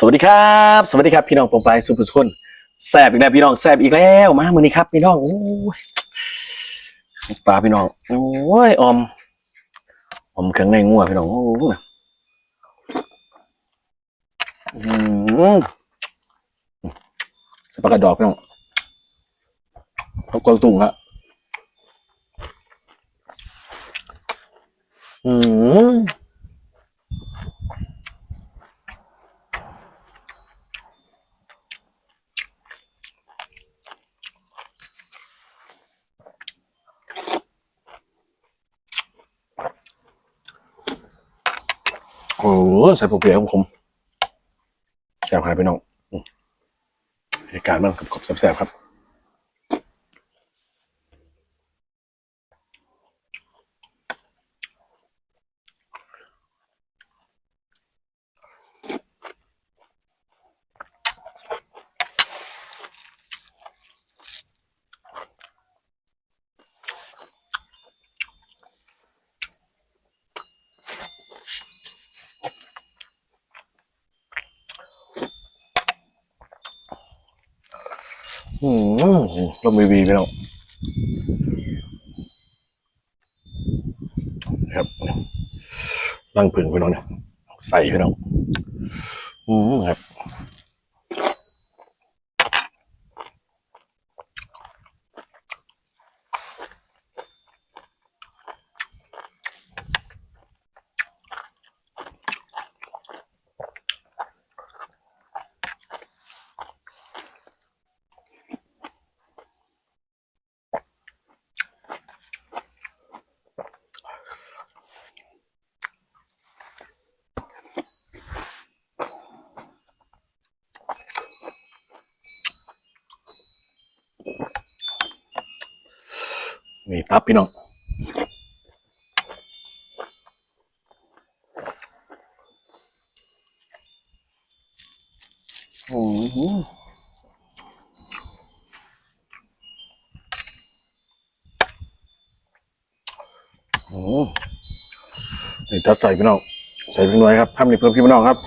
สวัสดีครับ สวัสดีครับพี่น้องปองไปายสุภุชนแซบอีกแล้วพี่น้องแซบอีกแล้วมามือนี้ครับพี่น้องโอ้ยปลาพี่น้องโอ้ยอมอมเครื่องในงัวพี่น้องโอ้ยอืมสปากกระดอกพี่น้องเขากวางตุ่งอะอืม โอ้โหใส่ผักเปียกผมแซ่บครับพี่น้องเหตุการณ์บ้างกับขอบแซ่บๆครับ อืมเรามีวีไปแล้วนะครับรังผึ่งไปน้องเนี่ยใส่ไปน้องอืมครับ นี่ตับพี่น้องโอ้โหโอ้นี่ทัดใส่พี่น้อง ใส่พี่น้อยครับทำนี่เพิ่มพี่น้องครับ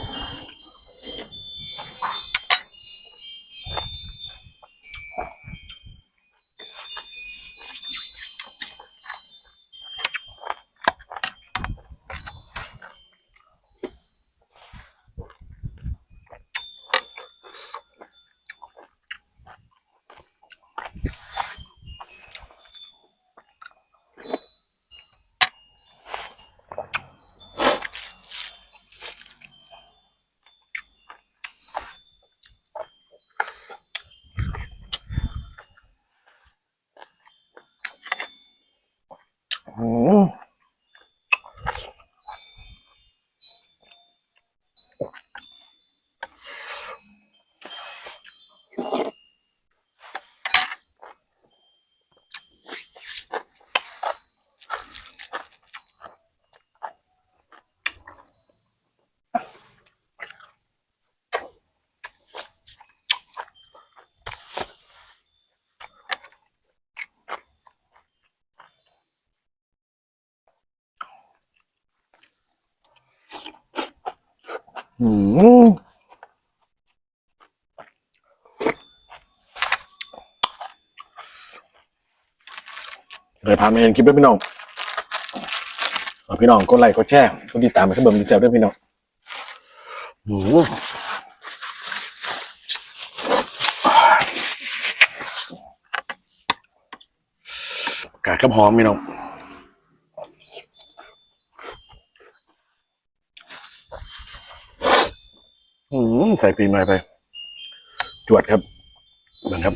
อื อืมเลยพามาเห็นคลิปด้วยพี่น้องพี่น้องกดไลค์กดแชร์กดติดตามไปให้เบิ่งดีเซลด้วยพี่น้องอืมกาดกับหอมพี่น้อง ใส่ปีนไม้ไป จวดครับเหมือนครับ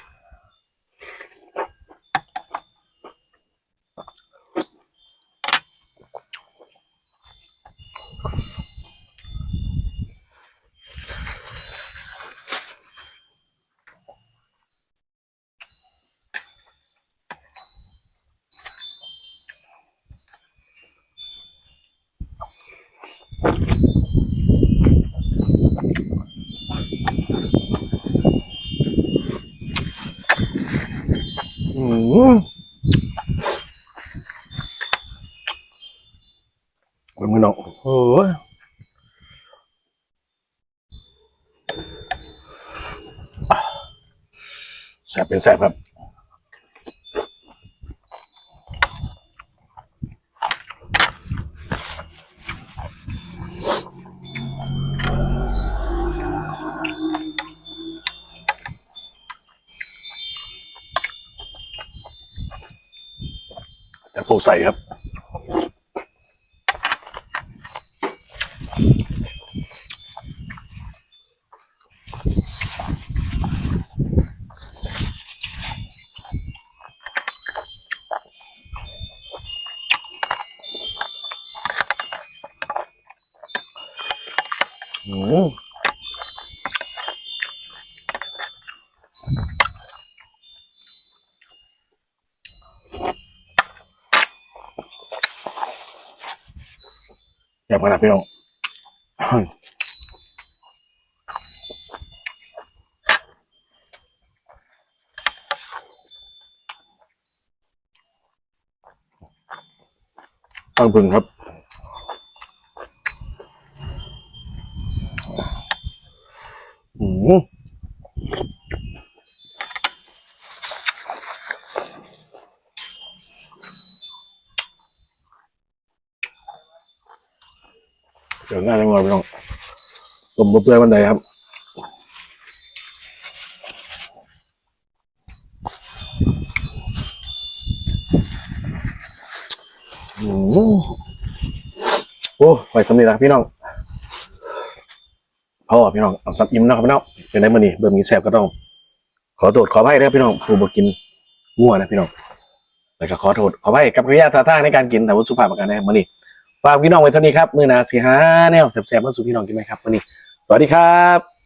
เป็นมือน้องโอ้ยแสบเป็นแสบครับ แต่ผมใส่ครับ อืม อย่าพนักพี่น้องตั้งพึงครับอืม ง่ายจังเลยพี่น้องต้มบะเปื่อยวันใดครับอืมโอ้ไหวสำเร็จแล้วพี่น้องพ่อพี่น้องเอาสับอิ่มนะครับพี่น้องเป็นไงมื่อนี้เบิ่มกินแซ่บก็ต้อง ขอโทษขออภัยนะครับพี่น้องผู้บกินงัวนะพี่น้องแล้วก็ขอโทษขออภัยกับกิริยาท่าทางในการกินแต่ว่าสุภาพประการนะมื่อนี้ ฝากพี่น้องไว้เท่านี้ครับ มือหนาสีหาแนวแสบๆมาสู่พี่น้องกินไหมครับวันนี้ สวัสดีครับ